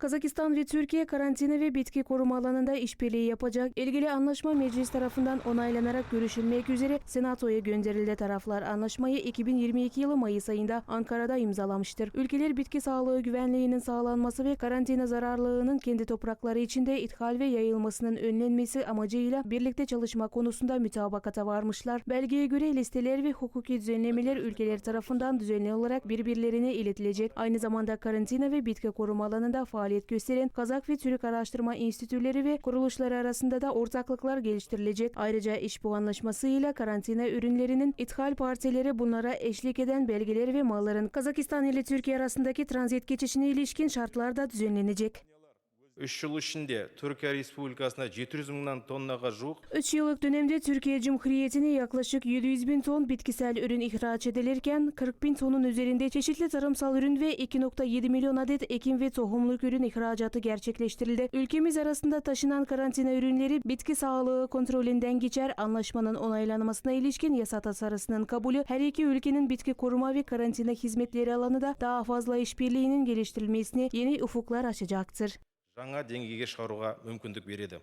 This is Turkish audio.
Kazakistan ve Türkiye karantina ve bitki koruma alanında işbirliği yapacak. İlgili anlaşma meclis tarafından onaylanarak görüşülmek üzere Senato'ya gönderildi. Taraflar anlaşmayı 2022 yılı Mayıs ayında Ankara'da imzalamıştır. Ülkeler bitki sağlığı güvenliğinin sağlanması ve karantina zararlılığının kendi toprakları içinde ithal ve yayılmasının önlenmesi amacıyla birlikte çalışma konusunda mütabakata varmışlar. Belgeye göre listeler ve hukuki düzenlemeler ülkeler tarafından düzenli olarak birbirlerine iletilecek. Aynı zamanda karantina ve bitki koruma alanında faaliyet gösteren Kazak ve Türk araştırma enstitüleri ve kuruluşları arasında da ortaklıklar geliştirilecek. Ayrıca iş bu anlaşmasıyla karantina ürünlerinin ithal partileri bunlara eşlik eden belgeleri ve malların Kazakistan ile Türkiye arasındaki transit geçişine ilişkin şartlar da düzenlenecek үш жыл ішінде түркия республикасына жеті жүз мыңнан тоннаға жуық 3 yıllık dönemde Türkiye Cumhuriyeti'ne yaklaşık 700 bin ton bitkisel ürün ihraç edilirken 40 bin tonun üzerinde çeşitli tarımsal ürün ve 2.7 milyon adet ekim ve tohumluk ürün ihracatı gerçekleştirildi. Ülkemiz arasında taşınan karantina ürünleri bitki sağlığı kontrolünden geçer anlaşmanın onaylanmasına ilişkin yasa tasarısının kabulü her iki ülkenin bitki koruma ve karantina hizmetleri alanında daha fazla işbirliğinin geliştirilmesine yeni ufuklar açacaktır. Жаңа деңгейге шығаруға мүмкіндік береді.